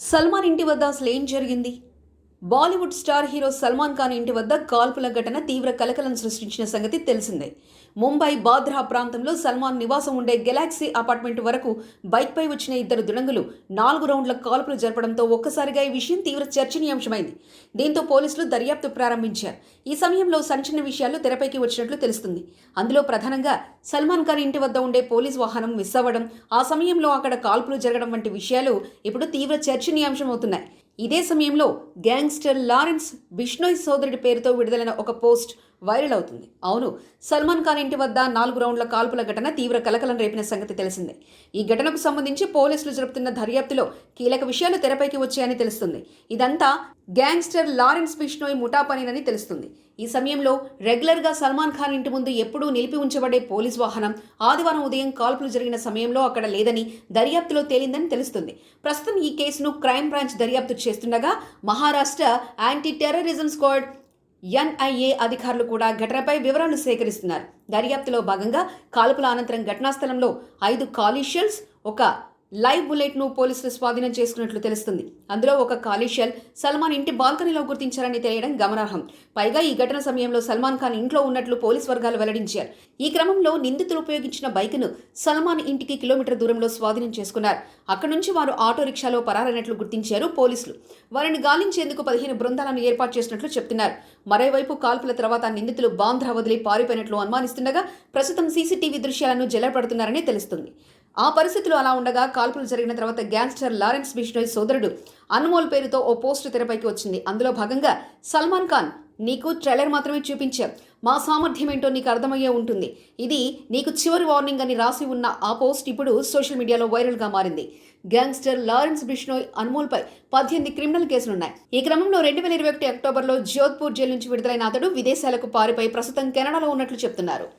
సల్మాన్ ఇంటి వద్ద అసలు ఏం జరిగింది? Bollywood star hero Salman Khan ఇంటి వద్ద కాల్పుల ఘటన తీవ్ర కలకలం సృష్టించిన సంగతి తెలిసిందే. ముంబై బాద్రా ప్రాంతంలో సల్మాన్ నివాసం ఉండే గెలాక్సీ అపార్ట్మెంట్ వరకు బైక్పై వచ్చిన ఇద్దరు దుడంగులు నాలుగు రౌండ్ల కాల్పులు జరపడంతో ఒక్కసారిగా ఈ విషయం తీవ్ర చర్చనీయాంశమైంది. దీంతో పోలీసులు దర్యాప్తు ప్రారంభించారు. ఈ సమయంలో సంచలన విషయాలు తెరపైకి వచ్చినట్లు తెలుస్తుంది. అందులో ప్రధానంగా సల్మాన్ ఖాన్ ఇంటి వద్ద ఉండే పోలీస్ వాహనం మిస్ అవ్వడం ఆ సమయంలో అక్కడ కాల్పులు జరగడం వంటి విషయాలు ఇప్పుడు తీవ్ర చర్చనీయాంశం అవుతున్నాయి ఇదే సమయంలో గ్యాంగ్స్టర్ లారెన్స్ బిష్ణోయ్ సోదరుడి పేరుతో విడుదలైన ఒక పోస్ట్ వైరల్ అవుతుంది. అవును సల్మాన్ ఖాన్ ఇంటి వద్ద నాలుగు రౌండ్ల కాల్పుల ఘటన తీవ్ర కలకలం రేపిన సంగతి తెలిసిందే. ఈ ఘటనకు సంబంధించి పోలీసులు జరుపుతున్న దర్యాప్తులో కీలక విషయాలు తెరపైకి వచ్చాయని తెలుస్తుంది. ఇదంతా గ్యాంగ్స్టర్ లారెన్స్ బిష్నోయ్ ముఠా పనినని తెలుస్తుంది. ఈ సమయంలో రెగ్యులర్గా సల్మాన్ ఖాన్ ఇంటి ముందు ఎప్పుడూ నిలిపి ఉంచబడే పోలీస్ వాహనం ఆదివారం ఉదయం కాల్పులు జరిగిన సమయంలో అక్కడ లేదని దర్యాప్తులో తేలిందని తెలుస్తుంది. ప్రస్తుతం ఈ కేసును క్రైమ్ బ్రాంచ్ దర్యాప్తు చేస్తుండగా Maharashtra anti terrorism squad NIA అధికారులు కూడా ఘటనపై వివరాలు సేకరిస్తున్నారు. దర్యాప్తులో భాగంగా కాల్పుల అనంతరం ఘటనా స్థలంలో ఐదు కాలిషియల్స్ ఒక లైవ్ బుల్లెట్ను పోలీసులు స్వాధీనం చేసుకున్నట్లు తెలుస్తుంది. అందులో ఒక కాలిషియల్ సల్మాన్ ఇంటి బాల్కనీలో గుర్తించారని తెలియడం గమనార్హం. పైగా ఈ ఘటన సమయంలో సల్మాన్ ఖాన్ ఇంట్లో ఉన్నట్లు పోలీస్ వర్గాలు వెల్లడించారు. ఈ క్రమంలో నిందితులు ఉపయోగించిన బైక్ను సల్మాన్ ఇంటికి కిలోమీటర్ దూరంలో స్వాధీనం చేసుకున్నారు. అక్కడి నుంచి వారు ఆటో రిక్షాలో పరారైనట్లు గుర్తించారు పోలీసులు. వారిని గాలించేందుకు పదిహేను బృందాలను ఏర్పాటు చేసినట్లు చెప్తున్నారు. మరోవైపు కాల్పుల తర్వాత నిందితులు బాంధ్ర వదిలి పారిపోయినట్లు అనుమానిస్తుండగా ప్రస్తుతం సీసీటీవీ దృశ్యాలను జల్లపడుతున్నారని తెలుస్తుంది. ఆ పరిస్థితులు అలా ఉండగా కాల్పులు జరిగిన తర్వాత గ్యాంగ్స్టర్ లారెన్స్ బిష్నోయ్ సోదరుడు అన్మోల్ పేరుతో ఓ పోస్టు తెరపైకి వచ్చింది. అందులో భాగంగా సల్మాన్ ఖాన్ నీకు ట్రైలర్ మాత్రమే చూపించాం. మా సామర్థ్యం ఏంటో నీకు అర్థమయ్యే ఉంటుంది. ఇది నీకు చివరి వార్నింగ్ అని రాసి ఉన్న ఆ పోస్ట్ ఇప్పుడు సోషల్ మీడియాలో వైరల్గా మారింది. గ్యాంగ్స్టర్ లారెన్స్ బిష్నోయ్ అన్మోల్పై పద్దెనిమిది క్రిమినల్ కేసులున్నాయి. ఈ క్రమంలో రెండు వేల ఇరవై ఒకటి అక్టోబర్లో జోధ్పూర్ జైలు నుంచి విడుదలైన అతడు విదేశాలకు పారిపోయి ప్రస్తుతం కెనడాలో ఉన్నట్లు చెప్తున్నారు.